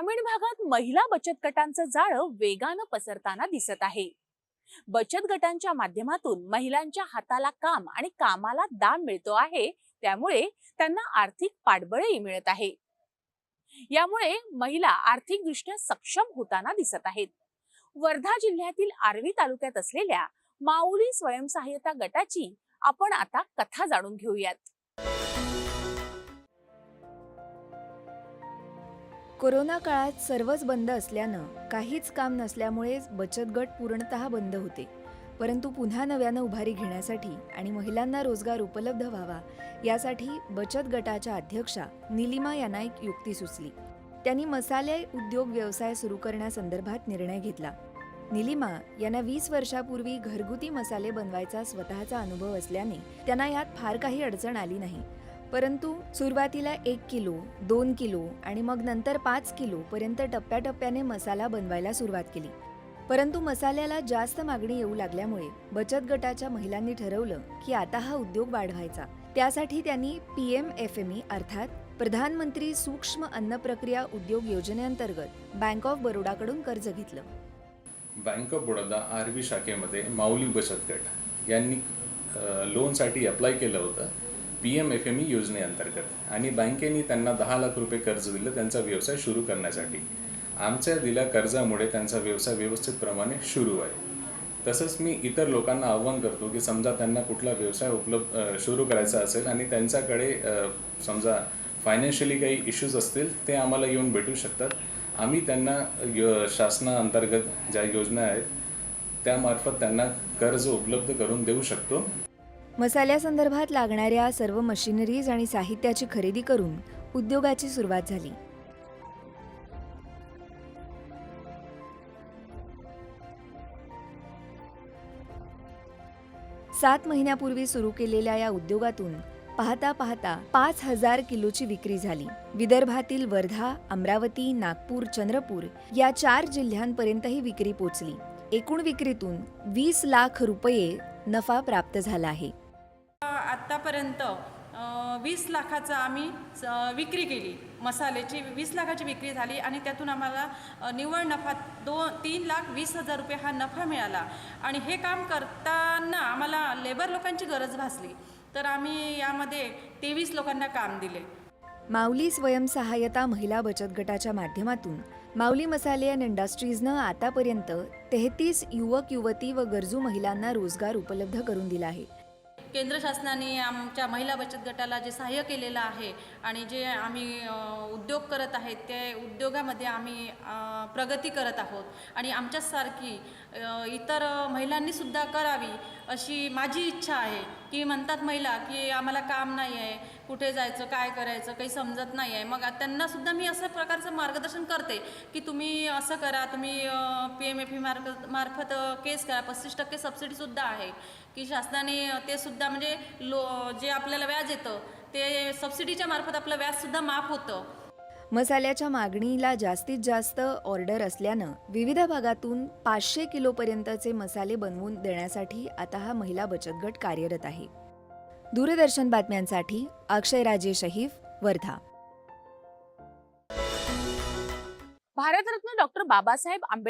ग्रामीण भागात महिला बचत गटांचं जाळं वेगानं पसरताना दिसत आहे. बचत गटांच्या माध्यमातून महिलांच्या हाताला काम आणि कामाला दाम मिळतो आहे त्यामुळे त्यांना आर्थिक पाठबळही मिळत आहे. यामुळे महिला आर्थिकदृष्ट्या सक्षम होताना दिसत आहेत. वर्धा जिल्ह्यातील आर्वी तालुक्यात असलेल्या माऊली स्वयंसहाय्यता गटाची आपण आता कथा जाणून घेऊयात. कोरोना काळात सर्वच बंद असल्यानं काहीच काम नसल्यामुळे बचत गट पूर्णतः बंद होते. परंतु पुन्हा नव्यानं उभारी घेण्यासाठी आणि महिलांना रोजगार उपलब्ध व्हावा यासाठी बचत गटाच्या अध्यक्षा निलिमा यांना एक युक्ती सुचली. त्यांनी मसाले उद्योग व्यवसाय सुरू करण्यासंदर्भात निर्णय घेतला. निलिमा यांना वीस वर्षापूर्वी घरगुती मसाले बनवायचा स्वतःचा अनुभव असल्याने त्यांना यात फार काही अडचण आली नाही. परंतु सुरुवातीला एक किलो दोन किलो आणि मग नंतर पाच किलो पर्यंत टप्प्याटप्प्याने मसाला बनवायला सुरुवात केली. परंतु मसाल्याला जास्त मागणी येऊ लागल्यामुळे बचत गटाच्या महिलांनी ठरवलं की आता हा उद्योग वाढवायचा. त्यासाठी त्यांनी P M F M E अर्थात प्रधानमंत्री सूक्ष्म अन्न प्रक्रिया उद्योग योजनेअंतर्गत बँक ऑफ बरोडाकडून कर्ज घेतलं. बँक ऑफ बडोदा आरबी शाखेमध्ये माऊली बचत गट यांनी लोनसाठी अप्लाय केलं होतं. P M F M E योजनेअंतर्गत आणि बँकेने त्यांना दहा लाख रुपये कर्ज दिलं त्यांचा व्यवसाय सुरू करण्यासाठी. आमच्या दिल्या कर्जामुळे त्यांचा व्यवसाय व्यवस्थितप्रमाणे सुरू आहे. तसंच मी इतर लोकांना आव्हान करतो की समजा त्यांना कुठला व्यवसाय उपलब्ध सुरू करायचा असेल आणि त्यांच्याकडे समजा फायनान्शियली काही इश्यूज असतील ते आम्हाला येऊन भेटू शकतात. आम्ही त्यांना यो शासनाअंतर्गत ज्या योजना आहेत त्यामार्फत त्यांना कर्ज उपलब्ध करून देऊ शकतो. मसाल्यासंदर्भात लागणाऱ्या सर्व मशिनरीज आणि साहित्याची खरेदी करून उद्योगाची सुरुवात झाली. सात महिन्यापूर्वी सुरू केलेल्या या उद्योगातून पाहता पाहता पाच हजार किलोची विक्री झाली. विदर्भातील वर्धा अमरावती नागपूर चंद्रपूर या चार जिल्ह्यांपर्यंत ही विक्री पोचली. एकूण विक्रीतून वीस लाख रुपये नफा प्राप्त झाला आहे. आत्तापर्यंत वीस लाखाचा आम्ही स- विक्री केली. मसाल्याची वीस लाखाची विक्री झाली आणि त्यातून आम्हाला निव्वळ नफा दोन तीन लाख वीस हजार रुपये हा नफा मिळाला. आणि हे काम करताना आम्हाला लेबर लोकांची गरज भासली. तर आम्ही यामध्ये तेवीस लोकांना काम दिले. माऊली स्वयंसहाय्यता महिला बचत गटाच्या माध्यमातून माऊली मसाले अँड इंडस्ट्रीजनं आतापर्यंत तेहतीस युवक युवती व गरजू महिलांना रोजगार उपलब्ध करून दिला आहे. केंद्र शासनाने आमच्या महिला बचत गटाला जे सहाय्य केलेलं आहे आणि जे आम्ही उद्योग करत आहेत ते उद्योगामध्ये आम्ही प्रगती करत आहोत. आणि आमच्यासारखी इतर महिलांनीसुद्धा करावी अशी माझी इच्छा आहे की म्हणतात महिला की आम्हाला काम नाही आहे कुठे जायचं काय करायचं काही समजत नाही आहे. मग त्यांनासुद्धा मी असं प्रकारचं मार्गदर्शन करते की तुम्ही असं करा तुम्ही पी एम एफ ई मार्फत मार्फत केस करा. पस्तीस टक्के सबसिडीसुद्धा आहे की शासनाने ते सुद्धा म्हणजे लो जे आपल्याला व्याज येतं ते सबसिडीच्या मार्फत आपलं व्याजसुद्धा माफ होतं. मसाल्याच्या मागणीला जास्तीत जास्त ऑर्डर असल्यानं विविध भागातून पाचशे किलोपर्यंतचे मसाले बनवून देण्यासाठी आता हा महिला बचत गट कार्यरत आहे. दूरदर्शन बातम्यांसाठी अक्षय राजे शहीफ वर्धा. भारतरत्न डॉक्टर बाबासाहेब आंबेडकर